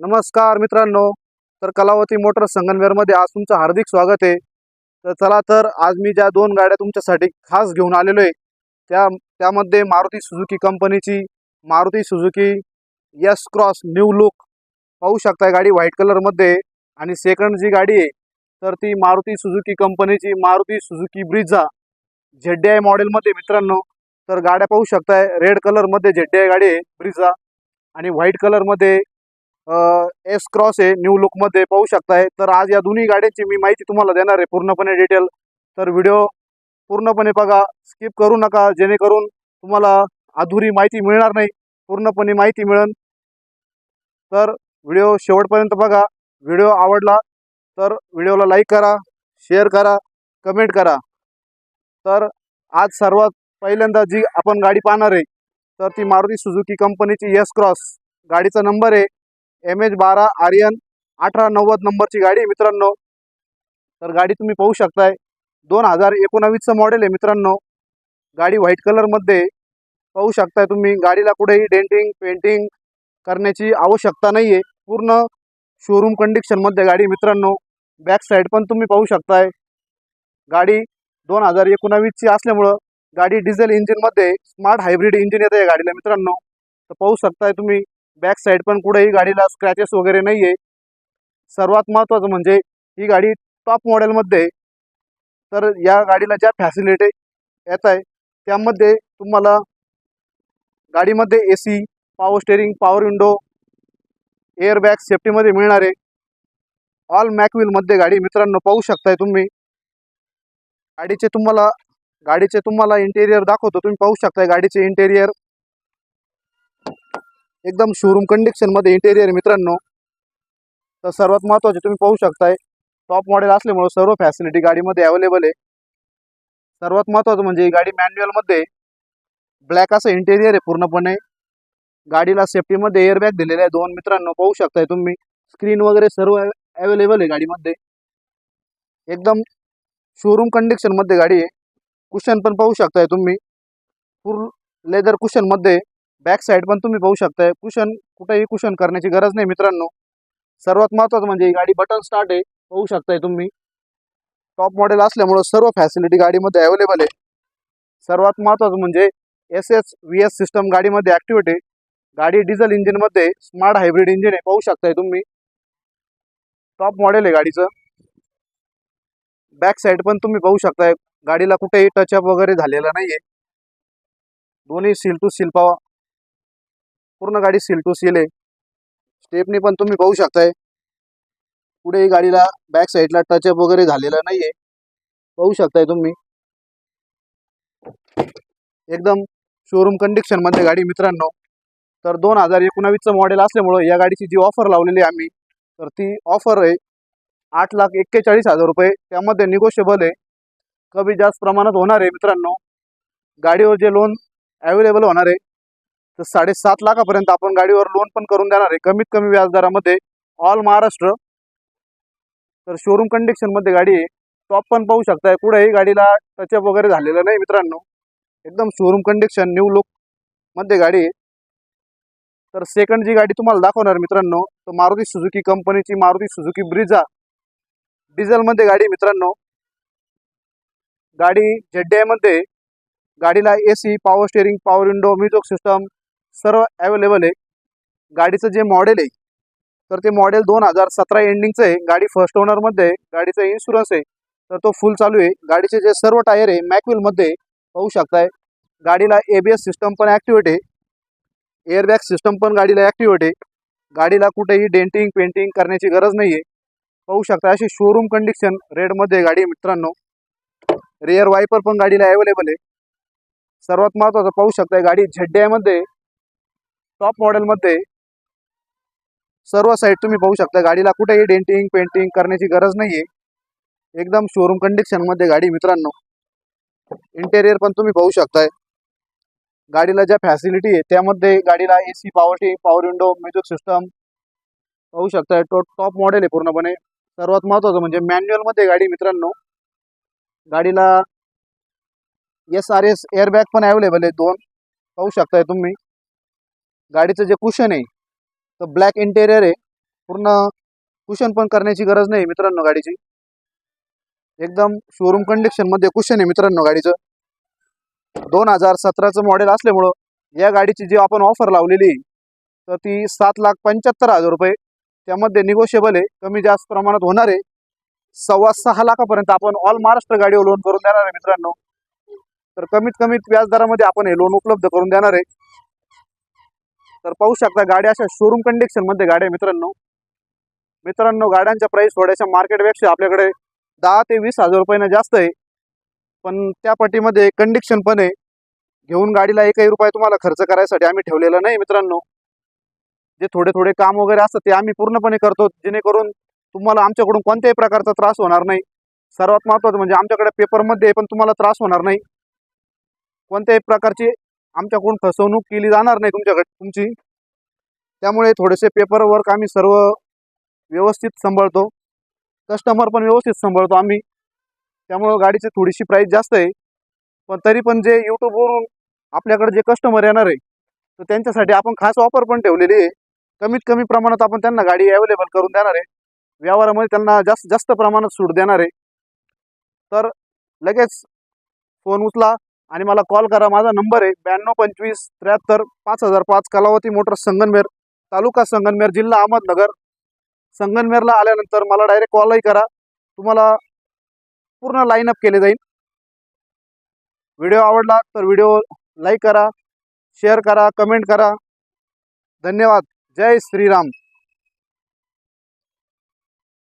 नमस्कार मित्रांनो तर कलावती मोटर संगनवेरमध्ये आज तुमचं हार्दिक स्वागत आहे. तर चला तर आज मी ज्या दोन गाड्या तुमच्यासाठी खास घेऊन आलेलो आहे त्या त्यामध्ये मारुती सुझुकी कंपनीची Maruti Suzuki S cross new look पाहू शकताय गाडी व्हाईट कलरमध्ये आणि सेकंड जी गाडी आहे तर ती मारुती सुझुकी कंपनीची Maruti Suzuki Brezza Z I मॉडेलमध्ये मित्रांनो. तर गाड्या पाहू शकताय रेड कलरमध्ये झेड आय गाडी आहे ब्रिझा आणि व्हाईट कलरमध्ये एस क्रॉस आहे न्यू लुकमध्ये पाहू शकताय. तर आज या दोन्ही गाड्यांची मी माहिती तुम्हाला देणार आहे पूर्णपणे डिटेल तर व्हिडिओ पूर्णपणे बघा स्किप करू नका जेणेकरून तुम्हाला अधुरी माहिती मिळणार नाही. पूर्णपणे माहिती मिळेल. तर व्हिडिओ शेवटपर्यंत बघा. व्हिडिओ आवडला तर व्हिडिओला लाईक करा शेअर करा कमेंट करा. तर आज सर्वात पहिल्यांदा जी आपण गाडी पाहणार आहे तर ती मारुती सुझुकी कंपनीची यस क्रॉस गाडीचा नंबर आहे एम एच बारा आर्यन अठरा नव्वद नंबरची गाडी आहे मित्रांनो. तर गाडी तुम्ही पाहू शकताय. दोन हजार एकोणावीसचं मॉडेल आहे मित्रांनो. गाडी व्हाईट कलरमध्ये पाहू शकताय तुम्ही. गाडीला कुठेही डेंटिंग पेंटिंग करण्याची आवश्यकता नाही आहे पूर्ण शोरूम कंडिशनमध्ये गाडी मित्रांनो. बॅक साईड पण तुम्ही पाहू शकताय. गाडी दोन हजार एकोणावीसची असल्यामुळं गाडी डिझेल इंजिनमध्ये स्मार्ट हायब्रिड इंजिन येतं या गाडीला मित्रांनो. तर पाहू शकताय तुम्ही. बॅक साईड पण कुठेही गाडीला स्क्रॅचेस वगैरे नाही आहे सर्वात महत्त्वाचं म्हणजे ही गाडी टॉप मॉडेलमध्ये तर या गाडीला ज्या फॅसिलिटी येत आहे त्यामध्ये तुम्हाला गाडीमध्ये A C power steering power window airbag सेफ्टीमध्ये मिळणार आहे. ऑल मॅकविलमध्ये गाडी मित्रांनो पाहू शकताय तुम्ही. गाडीचे तुम्हाला गाडीचे तुम्हाला इंटेरियर दाखवतो तुम्ही पाहू शकताय गाडीचे इंटेरियर एकदम शोरूम कंडिशनमध्ये इंटेरियर मित्रांनो. तर सर्वात महत्त्वाचे तुम्ही पाहू शकताय टॉप मॉडेल असल्यामुळं सर्व फॅसिलिटी गाडीमध्ये अवेलेबल आहे. सर्वात महत्त्वाचं म्हणजे गाडी मॅन्युअलमध्ये ब्लॅक असं इंटेरियर आहे पूर्णपणे. गाडीला सेफ्टीमध्ये एअरबॅग दिलेले आहे दोन मित्रांनो पाहू शकताय तुम्ही. स्क्रीन वगैरे सर्व अवेलेबल आहे गाडीमध्ये. एकदम शोरूम कंडिशनमध्ये गाडी आहे. कुशन पण पाहू शकताय तुम्ही. फुल लेदर कुशनमध्ये बॅक साईड पण तुम्ही पाहू शकताय. कुशन कुठेही कुशन करण्याची गरज नाही मित्रांनो. सर्वात महत्त्वाचं म्हणजे ही गाडी बटन स्टार्ट आहे. पाहू शकताय तुम्ही. टॉप मॉडेल असल्यामुळं सर्व फॅसिलिटी गाडीमध्ये अवेलेबल आहे. सर्वात महत्त्वाचं म्हणजे S S V S system गाडीमध्ये ॲक्टिव्हेट आहे. गाडी डिझेल इंजिनमध्ये स्मार्ट हायब्रिड इंजिन आहे. पाहू शकताय तुम्ही. टॉप मॉडेल आहे गाडीचं. बॅक साईड पण तुम्ही पाहू शकताय. गाडीला कुठेही टचअप वगैरे झालेला नाही आहे दोन्ही सील टू सील पावा. पूर्ण गाडी सील टू सील आहे. स्टेपनी पण तुम्ही पाहू शकताय. पुढेही गाडीला बॅक साईडला टचअप वगैरे झालेला नाही आहे पाहू शकताय तुम्ही. एकदम शोरूम कंडिशनमध्ये गाडी मित्रांनो. तर दोन हजार एकोणावीसचं मॉडेल असल्यामुळं या गाडीची जी ऑफर लावलेली आहे आम्ही तर ती ऑफर आहे आठ लाख एक्केचाळीस हजार रुपये. त्यामध्ये निगोशिएबल आहे. कमी जास्त प्रमाणात होणार आहे मित्रांनो. गाडीवर जे लोन अवेलेबल होणार आहे तर साडेसात लाखापर्यंत आपण गाडीवर लोन पण करून देणार आहे. कमीत कमी व्याजदरामध्ये ऑल महाराष्ट्र तर शोरूम कंडिशनमध्ये गाडी आहे. टॉप पण पाहू शकताय. कुठेही गाडीला टचअप वगैरे झालेलं नाही मित्रांनो. एकदम शोरूम कंडिशन न्यू लुकमध्ये गाडी आहे. तर सेकंड जी गाडी तुम्हाला दाखवणार मित्रांनो तर मारुती सुझुकी कंपनीची मारुती सुझुकी ब्रिजा डिझेलमध्ये गाडी मित्रांनो. गाडी झेडमध्ये गाडीला AC power steering power window music system सर्व अवेलेबल आहे. गाडीचं जे मॉडेल आहे तर ते मॉडेल दोन हजार सतरा एंडिंगचं आहे. गाडी फर्स्ट ओनरमध्ये गाडीचा इन्शुरन्स आहे. तर तो फुल चालू आहे. गाडीचे जे सर्व टायर आहे मॅकविलमध्ये पाहू शकताय. गाडीला ए बी एस सिस्टम पण ॲक्टिवेट आहे. एअरबॅग सिस्टम पण गाडीला ॲक्टिवेट आहे. गाडीला कुठेही डेंटिंग पेंटिंग करण्याची गरज नाही आहे पाहू शकता अशी शोरूम कंडिशन रेडमध्ये गाडी मित्रांनो. रेअर वायपर पण गाडीला अवेलेबल आहे. सर्वात महत्त्वाचं पाहू शकताय गाडी झेडमध्ये टॉप मॉडेलमध्ये सर्व साईड तुम्ही पाहू शकता. गाडीला कुठेही डेंटिंग पेंटिंग करण्याची गरज नाही आहे एकदम शोरूम कंडिशनमध्ये गाडी मित्रांनो. इंटेरियर पण तुम्ही पाहू शकताय. गाडीला ज्या फॅसिलिटी आहे त्यामध्ये गाडीला ए सी पॉवर टी पॉवर विंडो म्युझिक सिस्टम पाहू शकताय. तो टॉप मॉडेल आहे पूर्णपणे. सर्वात महत्त्वाचं म्हणजे मॅन्युअलमध्ये गाडी मित्रांनो गाडीला एस आर एस एअरबॅग पण अवेलेबल आहे दोन. पाहू शकताय तुम्ही. गाडीचं जे कुशन आहे तर ब्लॅक इंटेरियर आहे. पूर्ण कुशन पण करण्याची गरज नाही मित्रांनो गाडीची. एकदम शोरूम कंडिशनमध्ये कुशन आहे मित्रांनो गाडीचं. दोन हजार सतराचं मॉडेल असल्यामुळं या गाडीची जी आपण ऑफर लावलेली आहे, तर ती सात लाख पंच्याहत्तर हजार रुपये. त्यामध्ये निगोशिएबल आहे कमी जास्त प्रमाणात होणार आहे. सव्वा सहा लाखापर्यंत आपण ऑल महाराष्ट्र गाडीवर लोन करून देणार आहे मित्रांनो. तर कमीत कमीत व्याजदरामध्ये आपण हे लोन उपलब्ध करून देणार आहे. तर पाहू शकता गाड्या अशा शोरूम कंडिशनमध्ये गाड्या मित्रांनो. मित्रांनो गाड्यांच्या प्राईस थोड्याशा मार्केटपेक्षा आपल्याकडे दहा ते वीस हजार रुपयानं जास्त आहे. पण त्या पट्टीमध्ये कंडिक्शन पण आहे. घेऊन गाडीला एकही रुपये तुम्हाला खर्च करायसाठी आम्ही ठेवलेला नाही मित्रांनो. जे थोडे थोडे काम वगैरे असतं ते आम्ही पूर्णपणे करतो. जेणेकरून तुम्हाला आमच्याकडून कोणत्याही प्रकारचा त्रास होणार नाही. सर्वात महत्त्वाचं म्हणजे आमच्याकडे पेपरमध्ये पण तुम्हाला त्रास होणार नाही. कोणत्याही प्रकारची आमच्याकडून फसवणूक केली जाणार नाही तुमच्याकडे तुमची. त्यामुळे थोडेसे पेपर वर्क आम्ही सर्व व्यवस्थित सांभाळतो. कस्टमर पण व्यवस्थित सांभाळतो आम्ही. त्यामुळं गाडीची थोडीशी प्राईस जास्त आहे. पण तरी पण जे यूट्यूबवरून आपल्याकडे जे कस्टमर येणार आहे तर त्यांच्यासाठी आपण खास ऑफर पण ठेवलेली आहे. कमीत कमी प्रमाणात आपण त्यांना गाडी अवेलेबल करून देणार आहे. व्यवहारामध्ये त्यांना जास्त जास्त प्रमाणात सूट देणार आहे. तर लगेच फोन उचला. आणि मला कॉल करा. माझा नंबर आहे ब्याण्णव पंचवीस त्र्याहत्तर पाच हजार पाच कलावती मोटर्स संगनमेर तालुका संगनमेर जिल्हा अहमदनगर. संगनमेरला आल्यानंतर मला डायरेक्ट कॉलही करा. तुम्हाला पूर्ण लाईनअप केले जाईल. व्हिडिओ आवडला तर व्हिडिओ लाईक करा शेअर करा कमेंट करा. धन्यवाद. जय श्रीराम.